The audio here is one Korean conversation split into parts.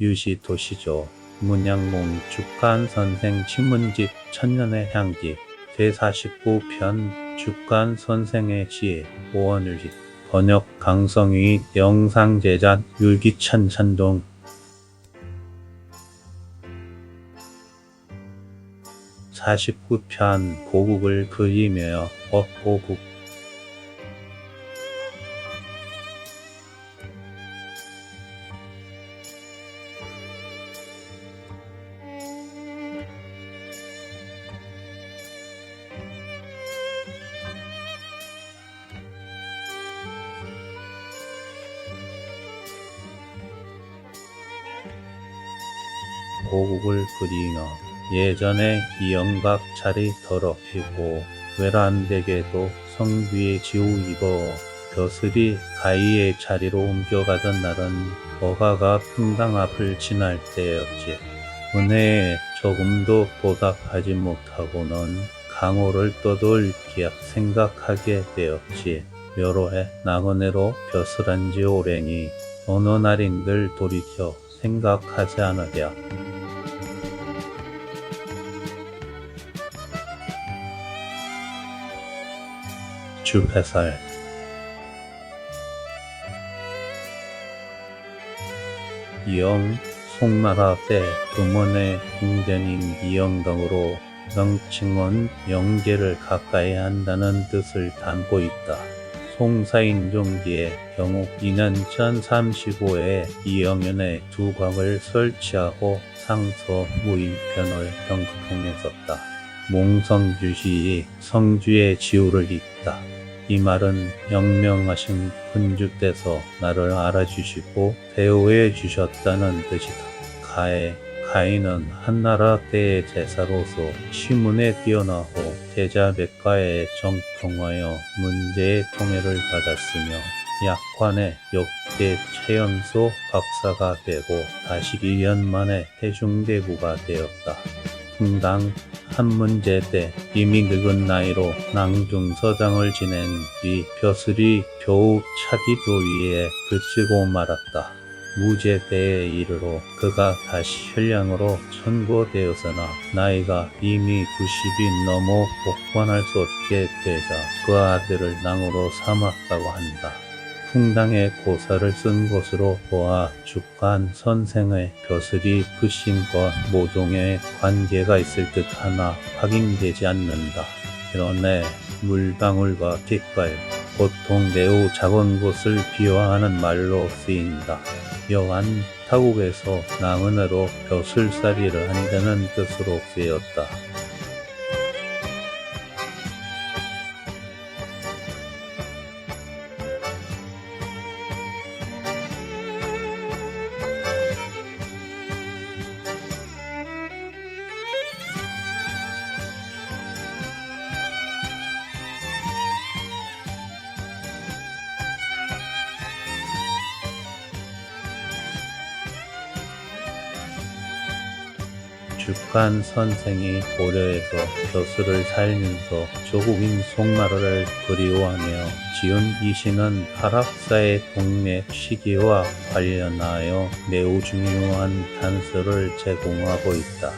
유시 도시죠. 문양봉 죽간 선생 신문집 천년의 향기. 제49편 죽간 선생의 시에 오원율리 번역 강성희 영상 제작 율기찬 찬동. 49편 고국을 그리며 엇고국 고국을 그리며 예전에 이영박 자리 더럽히고 외란되게도 성귀에 지우 입어 벼슬이 가희의 자리로 옮겨가던 날은 어가가 평당 앞을 지날 때였지. 은혜에 조금도 보답하지 못하고는 강호를 떠돌 기약 생각하게 되었지. 묘로해 나그네로 벼슬한 지 오래니 어느 날인들 돌이켜 생각하지 않으랴. 주패살 이영 송나라 때 금원의 궁전인 이영당으로 명칭은 영계를 가까이 한다는 뜻을 담고 있다. 송사인 종기의 경우 2년 전 35에 이영연의 두 광을 설치하고 상서 무인편을 경통했었다. 몽성주시이 성주의 지우를 잇다. 이 말은 영명하신 군주께서 나를 알아주시고 대우해 주셨다는 뜻이다. 가해, 가인은 한나라 때의 제사로서 시문에 뛰어나고 제자 백가에 정통하여 문제의 통해를 받았으며 약관의 역대 최연소 박사가 되고 다시 2년 만에 대중대부가 되었다. 분당 한 문제 때 이미 늙은 나이로 낭중서장을 지낸 뒤 벼슬이 겨우 차기도 위에 그치고 말았다. 무제대에 이르러 그가 다시 현량으로 천고되었으나 나이가 이미 90이 넘어 복권할 수 없게 되자 그 아들을 낭으로 삼았다고 한다. 풍당의 고사를 쓴 것으로 보아 죽간 선생의 벼슬이 부신과 모종의 관계가 있을 듯 하나 확인되지 않는다. 그러네 물방울과 깃발, 보통 매우 작은 곳을 비화하는 말로 쓰인다. 여한 타국에서 낭은으로 벼슬살이를 한다는 뜻으로 쓰였다. 죽간 선생이 고려에서 벼슬을 살면서 조국인 송나라를 그리워하며 지은 이 시는 하락사의 동네 시기와 관련하여 매우 중요한 단서를 제공하고 있다.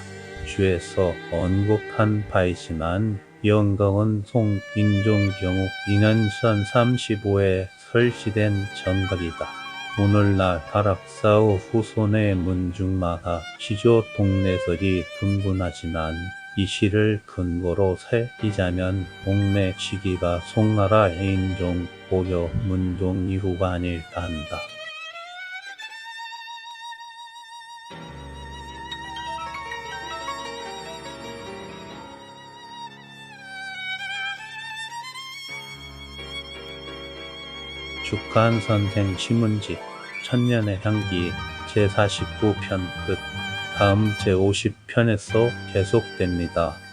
주에서 언급한 바이지만 영광은 송인종 경우 2년 전 35에 설시된 정각이다. 오늘날 다락사의 후손의 문중마다 시조 동네설이 분분하지만 이 시를 근거로 새기자면 옥내 시기가 송나라 인종 고려 문종 이후가 아닐까 한다. 죽간 선생 신문집 천년의 향기 제49편 끝 다음 제50편에서 계속됩니다.